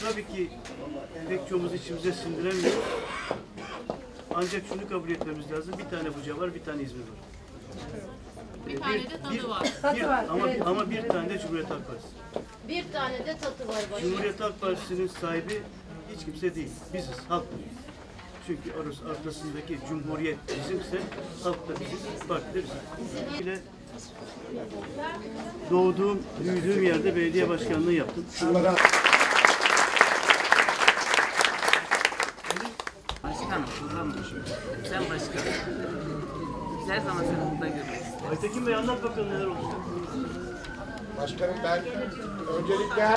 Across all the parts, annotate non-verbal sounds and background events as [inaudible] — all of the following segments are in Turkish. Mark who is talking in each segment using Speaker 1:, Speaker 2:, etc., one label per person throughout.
Speaker 1: Tabii ki pek çoğumuz içimize sindiremiyoruz. Ancak şunu kabul etmemiz lazım. Bir tane Buca var, bir tane İzmir var.
Speaker 2: Bir tane de tadı var.
Speaker 1: Bir, ama, ama bir tane de Cumhuriyet Halk Partisi.
Speaker 2: Bir tane de tadı var başka.
Speaker 1: Cumhuriyet Halk Partisi'nin sahibi hiç kimse değil. Biziz, halk. Çünkü orası arkasındaki Cumhuriyet bizimse, halk da bizim, parti de bizim. Bile doğduğum, büyüdüğüm yerde belediye başkanlığı yaptım.
Speaker 3: Başkanım, buradan Sen başkan. Biz her zaman seni burada görürüz.
Speaker 1: Aytekin Bey anlat bakalım neler oldu.
Speaker 4: Başkanım ben öncelikle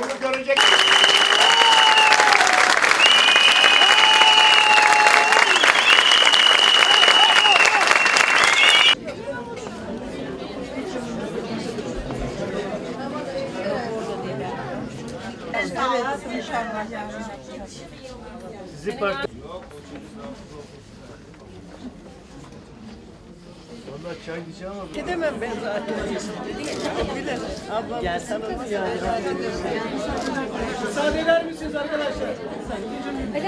Speaker 4: bunu görecek
Speaker 1: Sizi parti... Vallahi çay diyeceğim ama...
Speaker 5: Gidemem ben zaten. Bilir. Ablam ya sana ya.
Speaker 1: Müsaade eder misiniz arkadaşlar? Ee,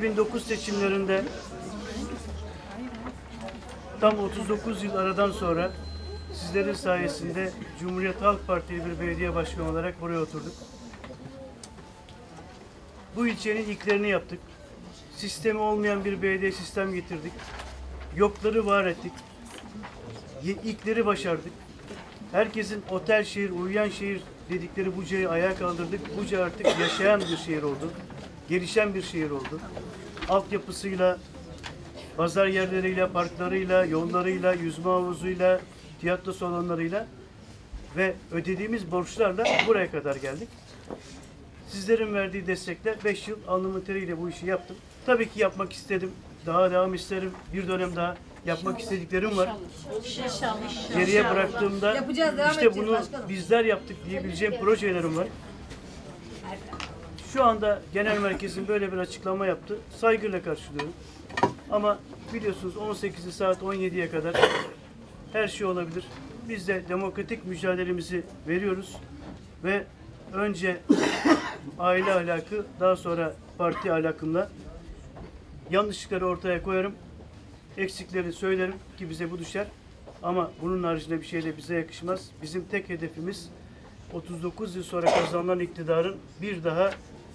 Speaker 1: 2009 seçimlerinde tam 39 yıl aradan sonra sizlerin sayesinde Cumhuriyet Halk Partili bir belediye başkanı olarak buraya oturduk. Bu ilçenin ilklerini yaptık. Sistemi olmayan bir belediye sistem getirdik. Yokları var ettik. İlkleri başardık. Herkesin otel şehir, uyuyan şehir dedikleri Buca'yı ayağa kaldırdık. Buca artık yaşayan bir şehir oldu. Gelişen bir şehir oldu. Altyapısıyla, pazar yerleriyle, parklarıyla, yollarıyla, yüzme havuzuyla, tiyatro salonlarıyla ve ödediğimiz borçlarla buraya kadar geldik. Sizlerin verdiği destekle 5 yıl alnımın teriyle bu işi yaptım. Tabii ki yapmak istedim. Daha devam isterim. Bir dönem daha yapmak istediklerim var. Geriye bıraktığımda
Speaker 6: Yapacağız, devam
Speaker 1: işte bunu bizler yaptık diyebileceğim projelerim var. Şu anda genel merkezin böyle bir açıklama yaptı. Saygıyla karşılıyorum. Ama biliyorsunuz 18'i saat 17'ye kadar her şey olabilir. Biz de demokratik mücadelemizi veriyoruz ve önce aile ahlakı daha sonra parti ahlakımla yanlışlıkları ortaya koyarım. Eksikleri söylerim ki bize bu düşer. Ama bunun haricinde bir şey de bize yakışmaz. Bizim tek hedefimiz 39 yıl sonra kazanılan iktidarın bir daha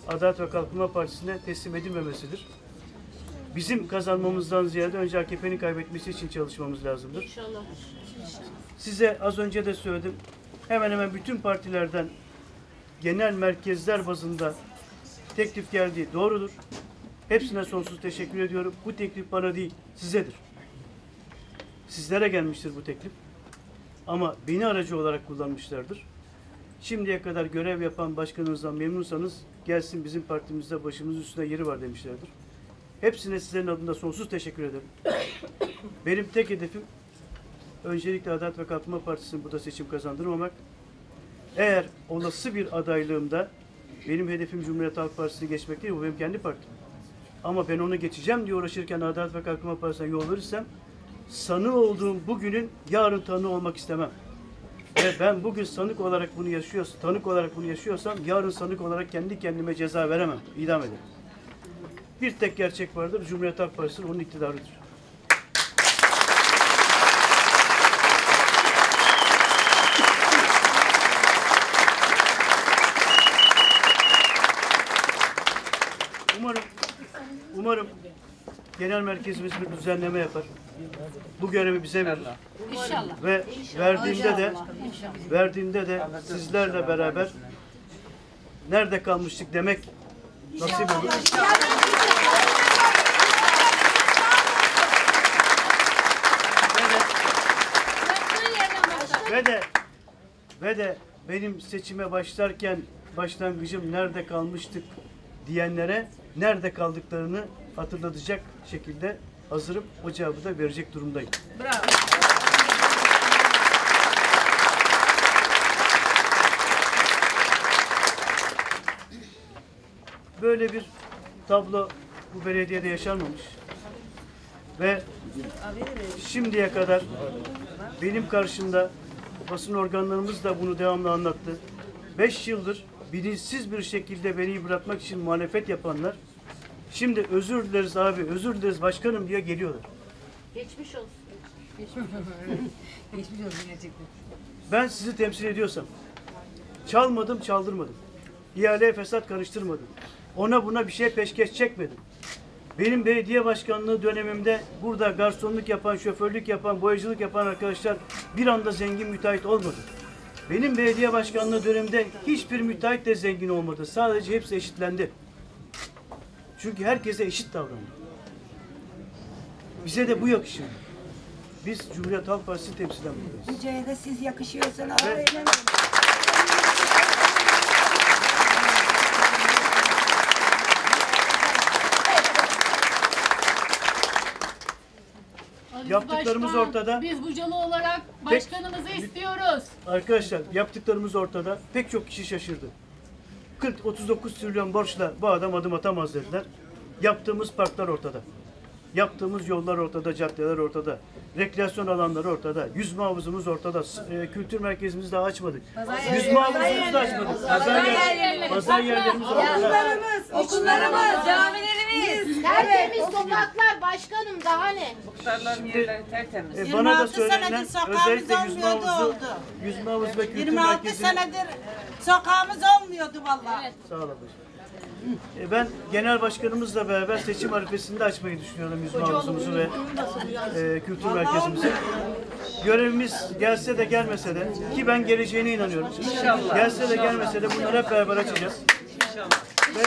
Speaker 1: Adalet ve Kalkınma Partisi'ne teslim edilmemesidir. Bizim kazanmamızdan ziyade önce AKP'nin kaybetmesi için çalışmamız lazımdır.
Speaker 2: İnşallah.
Speaker 1: Size az önce de söyledim. Hemen hemen bütün partilerden genel merkezler bazında teklif geldiği doğrudur. Hepsine sonsuz teşekkür ediyorum. Bu teklif bana değil, sizedir. Sizlere gelmiştir bu teklif. Ama beni aracı olarak kullanmışlardır. Şimdiye kadar görev yapan başkanınızdan memnunsanız gelsin bizim partimizde başımızın üstünde yeri var demişlerdir. Hepsine sizlerin adında sonsuz teşekkür ederim. [coughs] Benim tek hedefim öncelikle Adalet ve Kalkınma Partisi'nin burada seçim kazandırmamak. Eğer olası bir adaylığımda benim hedefim Cumhuriyet Halk Partisi'ni geçmek değil, bu benim kendi partim. Ama ben onu geçeceğim diye uğraşırken Adalet ve Kalkınma Partisi'ne yol verirsem sanığı olduğum bugünün yarın tanığı olmak istemem ve ben bugün sanık olarak bunu yaşıyorsam, tanık olarak bunu yaşıyorsam yarın sanık olarak kendi kendime ceza veremem, idam ederim. Bir tek gerçek vardır, Cumhuriyet Halk Partisi'nin onun iktidarıdır. Umarım, umarım genel merkezimiz bir düzenleme yapar. Bu görevi bize verir.
Speaker 2: İnşallah.
Speaker 1: Ve verdiğinde de verdiğinde de sizlerle beraber nerede kalmıştık demek nasip olur. Ve de ve de benim seçime başlarken başlangıcım nerede kalmıştık diyenlere nerede kaldıklarını hatırlatacak şekilde hazırım. O cevabı da verecek durumdayım. Böyle bir tablo bu belediyede yaşanmamış. Ve şimdiye kadar benim karşımda basın organlarımız da bunu devamlı anlattı. Beş yıldır bilinçsiz bir şekilde beni bırakmak için muhalefet yapanlar şimdi özür dileriz abi, özür dileriz başkanım diye geliyorlar.
Speaker 2: Geçmiş olsun. [laughs]
Speaker 6: Geçmiş olsun gerçekten.
Speaker 1: Ben sizi temsil ediyorsam, çalmadım, çaldırmadım. İhaleye fesat karıştırmadım. Ona buna bir şey peşkeş çekmedim. Benim belediye başkanlığı dönemimde burada garsonluk yapan, şoförlük yapan, boyacılık yapan arkadaşlar bir anda zengin müteahhit olmadı. Benim belediye başkanlığı döneminde hiçbir müteahhit de zengin olmadı. Sadece hepsi eşitlendi. Çünkü herkese eşit davrandı. Bize de bu yakışır. Biz Cumhuriyet Halk Partisi temsilen buradayız.
Speaker 6: Hocaya da siz yakışıyorsunuz.
Speaker 1: Ve-
Speaker 2: Aziz
Speaker 1: Yaptıklarımız
Speaker 2: Başkan,
Speaker 1: ortada.
Speaker 2: Biz Bucalı olarak başkanımızı istiyoruz.
Speaker 1: Arkadaşlar yaptıklarımız ortada. Pek çok kişi şaşırdı. 40 39 trilyon borçla bu adam adım atamaz dediler. Yaptığımız parklar ortada. Yaptığımız yollar ortada, caddeler ortada. Rekreasyon alanları ortada. Yüzme havuzumuz ortada. E, kültür merkezimizi daha açmadık. Yüzme havuzumuzu da açmadık. Pazar, yer, pazar yerlerimiz ortada.
Speaker 6: Okullarımız, camilerimiz.
Speaker 2: Tertemiz sokaklar başkanım daha ne?
Speaker 3: Muhtarların yerleri tertemiz.
Speaker 1: E, bana da
Speaker 7: 26
Speaker 1: söylenen özellikle yüzme
Speaker 7: olmuyordu,
Speaker 1: havuzu,
Speaker 7: oldu.
Speaker 1: yüzme havuzu ve kültür
Speaker 7: 26
Speaker 1: merkezi.
Speaker 7: senedir sokağımız olmuyordu vallahi.
Speaker 1: Sağ ol ablacığım. E, Ben genel başkanımızla beraber seçim arifesinde açmayı düşünüyorum yüzme havuzumuzu ve e, kültür merkezimizi. Görevimiz gelse de gelmese de ki ben geleceğine inanıyorum.
Speaker 3: İnşallah.
Speaker 1: Gelse de gelmese de bunları hep beraber açacağız. Ve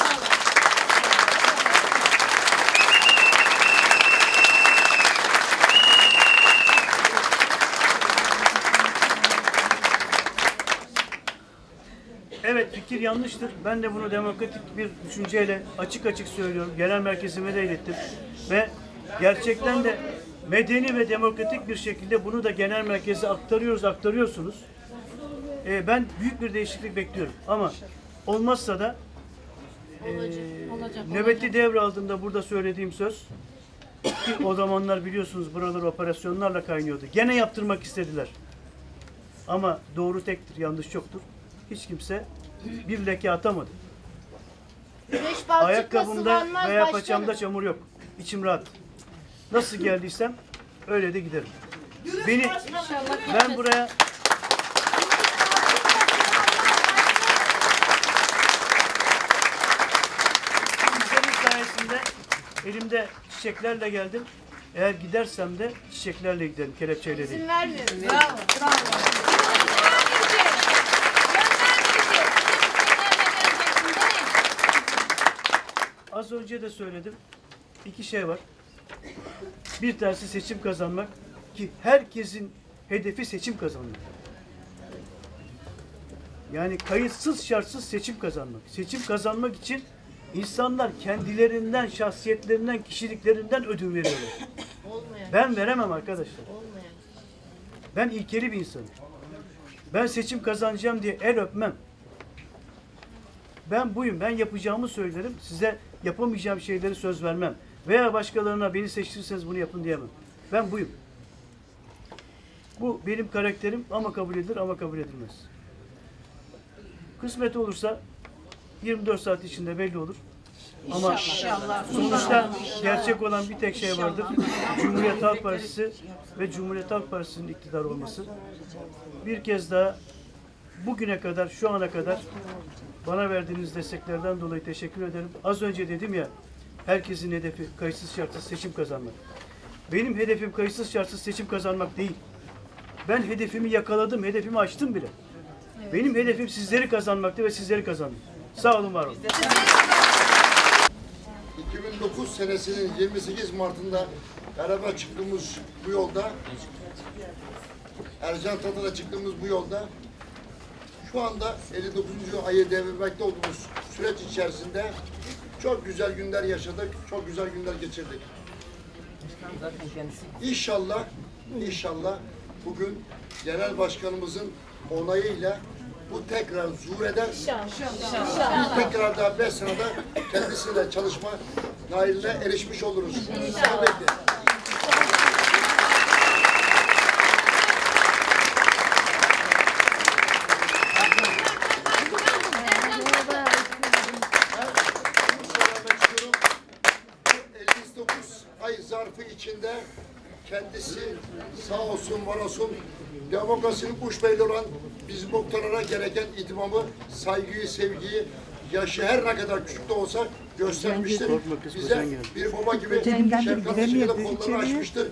Speaker 1: Evet fikir yanlıştır. Ben de bunu demokratik bir düşünceyle açık açık söylüyorum. Genel merkezime de ilettim. Ve gerçekten de medeni ve demokratik bir şekilde bunu da genel merkeze aktarıyoruz, aktarıyorsunuz. Ee, ben büyük bir değişiklik bekliyorum. Ama olmazsa da e, nöbeti devraldığımda burada söylediğim söz ki o zamanlar biliyorsunuz buralar operasyonlarla kaynıyordu. Gene yaptırmak istediler. Ama doğru tektir, yanlış çoktur. Hiç kimse bir leke atamadı.
Speaker 2: Güneş
Speaker 1: Ayakkabımda veya
Speaker 2: başkanım.
Speaker 1: paçamda çamur yok. İçim rahat. Nasıl geldiysem öyle de giderim. Beni ben buraya sizlerin sayesinde elimde çiçeklerle geldim. Eğer gidersem de çiçeklerle giderim, kelepçeyle değil.
Speaker 2: İzin vermiyoruz.
Speaker 1: Az önce de söyledim. İki şey var. Bir tanesi seçim kazanmak ki herkesin hedefi seçim kazanmak. Yani kayıtsız şartsız seçim kazanmak. Seçim kazanmak için insanlar kendilerinden, şahsiyetlerinden, kişiliklerinden ödün veriyorlar.
Speaker 2: Olmayan,
Speaker 1: Ben veremem arkadaşlar.
Speaker 2: olmayan.
Speaker 1: Ben ilkeli bir insanım. Ben seçim kazanacağım diye el öpmem. Ben buyum. Ben yapacağımı söylerim. Size yapamayacağım şeyleri söz vermem. Veya başkalarına beni seçtirirseniz bunu yapın diyemem. Ben buyum. Bu benim karakterim ama kabul edilir ama kabul edilmez. Kısmet olursa 24 saat içinde belli olur. Ama sonuçta gerçek olan bir tek şey vardır. Cumhuriyet Halk Partisi ve Cumhuriyet Halk Partisi'nin iktidar olması. Bir kez daha bugüne kadar, şu ana kadar bana verdiğiniz desteklerden dolayı teşekkür ederim. Az önce dedim ya, Herkesin hedefi kayıtsız şartsız seçim kazanmak. Benim hedefim kayıtsız şartsız seçim kazanmak değil. Ben hedefimi yakaladım, hedefimi açtım bile. Benim hedefim sizleri kazanmaktı ve sizleri kazandım. Sağ olun, var olun.
Speaker 4: 2009 senesinin 28 Mart'ında beraber çıktığımız bu yolda Ercan Tatar'a çıktığımız bu yolda şu anda 59. ayı devirmekte olduğumuz süreç içerisinde çok güzel günler yaşadık, çok güzel günler geçirdik. İnşallah, inşallah bugün genel başkanımızın onayıyla bu tekrar zuhur eder. İnşallah. Tekrar daha beş senede kendisiyle çalışma nailine erişmiş oluruz. İnşallah. Şunu söylemek istiyorum. Bu 59 ay zarfı içinde kendisi sağ olsun var olsun demokrasinin uç beyli olan biz muhtarlara gereken itimamı, saygıyı, sevgiyi yaşı her ne kadar küçük de olsa göstermiştir. Bize bir baba gibi şefkatli şekilde kollarını açmıştır.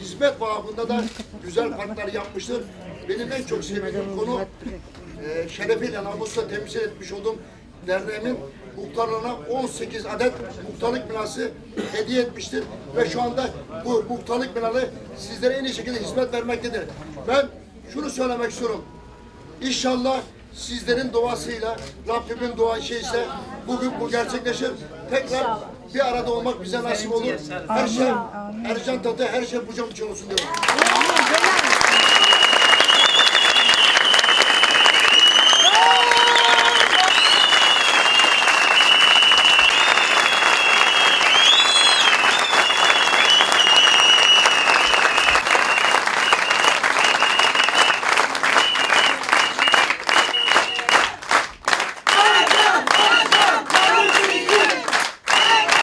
Speaker 4: Hizmet babında da güzel partner yapmıştır. Benim en çok sevdiğim konu e, şerefiyle namusla temsil etmiş olduğum derneğimin muhtarlarına 18 adet muhtarlık binası hediye etmiştir. Ve şu anda bu muhtarlık binaları sizlere en iyi şekilde hizmet vermektedir. Ben şunu söylemek istiyorum. İnşallah sizlerin duasıyla, Rabbimin dua şeyse bugün bu gerçekleşir. Tekrar bir arada olmak bize nasip olur. Her şey, Ercan Tatı her şey bu için olsun diyorum.